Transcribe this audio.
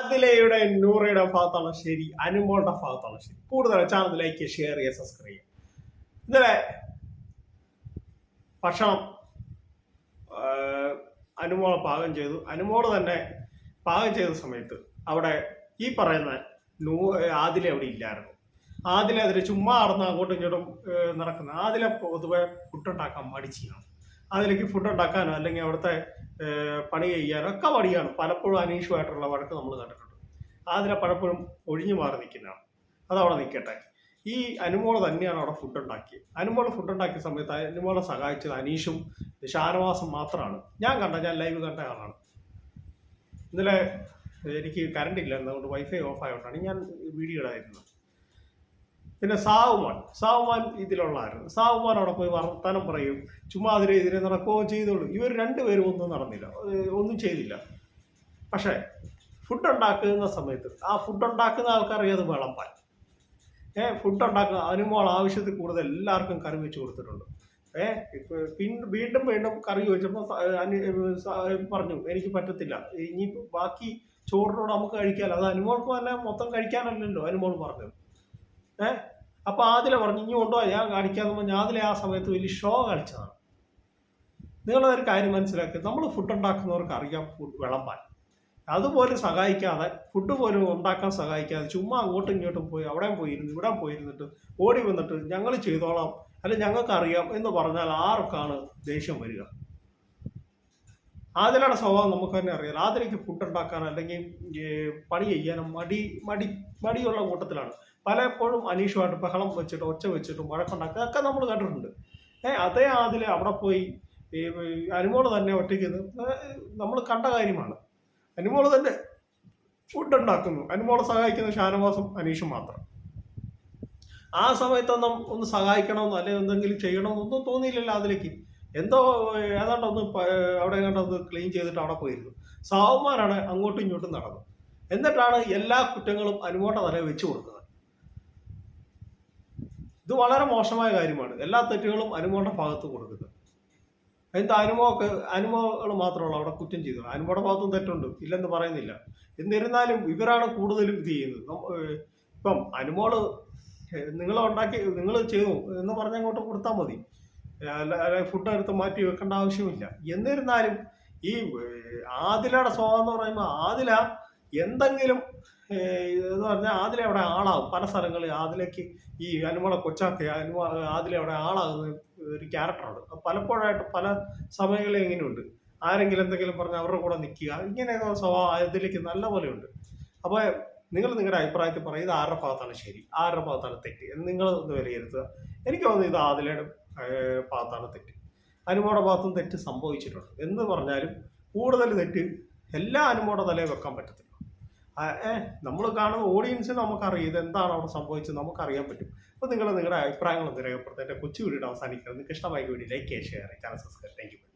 അതിലയുടെ നൂറയുടെ ഭാഗത്താണ് ശരി അനുമോളുടെ ഭാഗത്താണ് ശരി. കൂടുതൽ ചാനൽ ലൈക്ക് ഷെയർ ചെയ്യുക സബ്സ്ക്രൈബ് ചെയ്യുക. ഇന്നലെ ഭക്ഷണം അനുമോളെ പാകം ചെയ്തു. അനുമോൾ തന്നെ പാകം ചെയ്ത സമയത്ത് അവിടെ ഈ പറയുന്ന നൂ ആദില അവിടെ ഇല്ലായിരുന്നു. ആദില അതിൽ ചുമ്മാ നടന്ന് അങ്ങോട്ടും ഇങ്ങോട്ടും നടക്കുന്ന. ആദില പൊതുവെ ഫുഡ് ഉണ്ടാക്കാൻ മടിച്ചാണ് അതിലേക്ക് ഫുഡ് ഉണ്ടാക്കാനോ അല്ലെങ്കിൽ അവിടുത്തെ പണി ചെയ്യാനൊക്കെ മടിയാണ് പലപ്പോഴും അനീഷുമായിട്ടുള്ള വഴക്ക് നമ്മൾ കണ്ടിട്ടുണ്ട്. ആതിരെ പലപ്പോഴും ഒഴിഞ്ഞു മാറി നിൽക്കുന്നതാണ് അതവിടെ നിൽക്കട്ടെ. ഈ അനുമോൾ തന്നെയാണ് അവിടെ ഫുഡ് ഉണ്ടാക്കിയത്. അനുമോൾ ഫുഡ് ഉണ്ടാക്കിയ സമയത്ത് അനുമോളെ സഹായിച്ചത് അനീഷും ഷാനവാസും മാത്രമാണ്. ഞാൻ കണ്ട ഞാൻ ലൈവ് കണ്ട ആളാണ്. ഇന്നലെ എനിക്ക് കറണ്ട് ഇല്ലായിരുന്നു അതുകൊണ്ട് വൈഫൈ ഓഫ് ആയതുകൊണ്ടാണ് ഞാൻ വീഡിയോ ഇടായിരുന്നത് പിന്നെ സാവുമാൻ സാവുമാൻ ഇതിലുള്ളായിരുന്നു സാവുമാൻ അവിടെ പോയി വർത്തമാനം പറയും. ചുമ്മാ അതിരെ ഇതിനെ നടക്കുകയും ചെയ്തോളൂ. ഇവർ രണ്ടുപേരും ഒന്നും നടന്നില്ല. ഒന്നും ചെയ്തില്ല. പക്ഷേ ഫുഡ് ഉണ്ടാക്കുന്ന സമയത്ത് ആ ഫുഡ് ഉണ്ടാക്കുന്ന ആൾക്കറിയാം അത് വിളമ്പാൻ? ഏ ഫുഡ് ഉണ്ടാക്കുന്ന അനുമോൾ ആവശ്യത്തിൽ കൂടുതൽ എല്ലാവർക്കും കറി വെച്ച് കൊടുത്തിട്ടുണ്ട്. ഏ ഇപ്പൊ പിൻ- വീണ്ടും വീണ്ടും കറി ചോദിച്ചപ്പോൾ പറഞ്ഞു എനിക്ക് പറ്റത്തില്ല. ഇനി ബാക്കി ചോറിനോട് നമുക്ക് കഴിക്കാമല്ലോ അത് അനുമോൾക്ക് തന്നെ മൊത്തം കഴിക്കാനല്ലല്ലോ അനുമോൾ പറഞ്ഞത് ഏ? അപ്പൊ ആദില പറഞ്ഞു ഇനി കൊണ്ടോ ഞാൻ കാണിക്കാന്ന് പറഞ്ഞാൽ ആദിലെ ആ സമയത്ത് വലിയ ഷോ കളിച്ചതാണ് നിങ്ങളൊരു കാര്യം മനസ്സിലാക്കുക നമ്മൾ ഫുഡ് ഉണ്ടാക്കുന്നവർക്ക് അറിയാം ഫുഡ് വിളമ്പാൻ. അതുപോലെ സഹായിക്കാതെ ഫുഡ് പോലും ഉണ്ടാക്കാൻ സഹായിക്കാതെ ചുമ്മാ അങ്ങോട്ടും ഇങ്ങോട്ടും പോയി അവിടെ പോയിരുന്നു ഇവിടെ പോയിരുന്നിട്ട് ഓടി വന്നിട്ട് ഞങ്ങൾ ചെയ്തോളാം അല്ലെ ഞങ്ങൾക്ക് അറിയാം എന്ന് പറഞ്ഞാൽ ആർക്കാണ് ദേഷ്യം വരിക? ആതിരയുടെ സ്വഭാവം നമുക്ക് തന്നെ അറിയാം ആതിരയ്ക്ക് ഫുഡ് ഉണ്ടാക്കാൻ അല്ലെങ്കിൽ പണി ചെയ്യാനും മടി മടി മടിയുള്ള കൂട്ടത്തിലാണ്. പലപ്പോഴും അനീഷുമായിട്ട് ബഹളം വെച്ചിട്ട് ഒച്ച വെച്ചിട്ടും വഴക്കുണ്ടാക്കുക ഒക്കെ നമ്മൾ കണ്ടിട്ടുണ്ട്. ഏ അതേ ആതില അവിടെ പോയി ഈ അനുമോൾ തന്നെ ഒറ്റയ്ക്ക് നമ്മൾ കണ്ട കാര്യമാണ്. അനുമോൾ തന്നെ ഫുഡ് ഉണ്ടാക്കുന്നു. അനുമോളെ സഹായിക്കുന്ന ഷാനവാസും അനീഷും മാത്രം. ആ സമയത്തൊന്നും ഒന്ന് സഹായിക്കണമെന്നോ അല്ലെങ്കിൽ എന്തെങ്കിലും ചെയ്യണമെന്നൊന്നും തോന്നിയില്ലല്ലോ അതിലേക്ക് എന്തോ ഏതാണ്ട് ഒന്ന് അവിടെ എങ്ങാണ്ട് ഒന്ന് ക്ലീൻ ചെയ്തിട്ട് അവിടെ പോയിരുന്നു. സാവുമാരാണ് അങ്ങോട്ടും ഇങ്ങോട്ടും നടന്നത്. എന്നിട്ടാണ് എല്ലാ കുറ്റങ്ങളും അനുമോട്ട തലയിൽ വെച്ചു കൊടുക്കുന്നത് ഇത് വളരെ മോശമായ കാര്യമാണ്. എല്ലാ തെറ്റുകളും അനുമോളുടെ ഭാഗത്ത് കൊടുക്കുന്നത്. എന്താ അനുമോക്ക് അനുമോകൾ മാത്രമുള്ള അവിടെ കുറ്റം ചെയ്തു അനുമോടെ ഭാഗത്തും തെറ്റുണ്ട്. ഇല്ലെന്ന് പറയുന്നില്ല. എന്നിരുന്നാലും ഇവരാണ് കൂടുതലും ഇത് ചെയ്യുന്നത്. ഇപ്പം അനുമോൾ നിങ്ങൾ ഉണ്ടാക്കി നിങ്ങൾ ചെയ്തു എന്ന് പറഞ്ഞ് അങ്ങോട്ട് കൊടുത്താൽ മതി. ഫുഡ് എടുത്ത് മാറ്റി വെക്കേണ്ട ആവശ്യമില്ല. എന്നിരുന്നാലും ഈ ആദിലയുടെ സ്വഭാവം എന്ന് പറയുമ്പോൾ ആദില എന്തെങ്കിലും എന്ന് പറഞ്ഞാൽ ആദില അവിടെ ആളാവും. പല സ്ഥലങ്ങളിൽ ആദിലേക്ക് ഈ അനുമള കൊച്ചാക്കി അനുമ ആദില അവിടെ ആളാകുന്ന ഒരു ക്യാരക്ടറാണ് പലപ്പോഴായിട്ട് പല സമയങ്ങളിൽ ഇങ്ങനെയുണ്ട്. ആരെങ്കിലും എന്തെങ്കിലും പറഞ്ഞ് അവരുടെ കൂടെ നിൽക്കുക ഇങ്ങനെയൊക്കെ സ്വഭാവം അതിലേക്ക് നല്ല പോലെ ഉണ്ട്. അപ്പോൾ നിങ്ങൾ നിങ്ങളുടെ അഭിപ്രായത്തിൽ പറയും ഇത് ആരുടെ ഭാഗത്താണ് ശരി ആരുടെ ഭാഗത്താണ് തെറ്റ് എന്ന് നിങ്ങൾ ഒന്ന് വിലയിരുത്തുക. എനിക്ക് തോന്നുന്നു ഇത് ആദിലയുടെ ഭാഗത്താണ് തെറ്റ്. അനുമോടെ ഭാഗത്തും തെറ്റ് സംഭവിച്ചിട്ടുണ്ട്. എന്ന് പറഞ്ഞാലും കൂടുതൽ തെറ്റ് എല്ലാ അനുമോടെ തലേ വെക്കാൻ പറ്റത്തില്ല. നമ്മൾ കാണുന്ന ഓഡിയൻസിന് നമുക്കറിയാം എന്താണ് അവിടെ സംഭവിച്ചത് നമുക്കറിയാൻ പറ്റും. അപ്പോൾ നിങ്ങൾ നിങ്ങളുടെ അഭിപ്രായങ്ങൾ ഒന്ന് രേഖപ്പെടുത്തുക എന്റെ കൊച്ചു വീഡിയോ അവസാനിക്കുന്നത് നിങ്ങൾക്ക് ഇഷ്ടമായി video like share channel subscribe thank you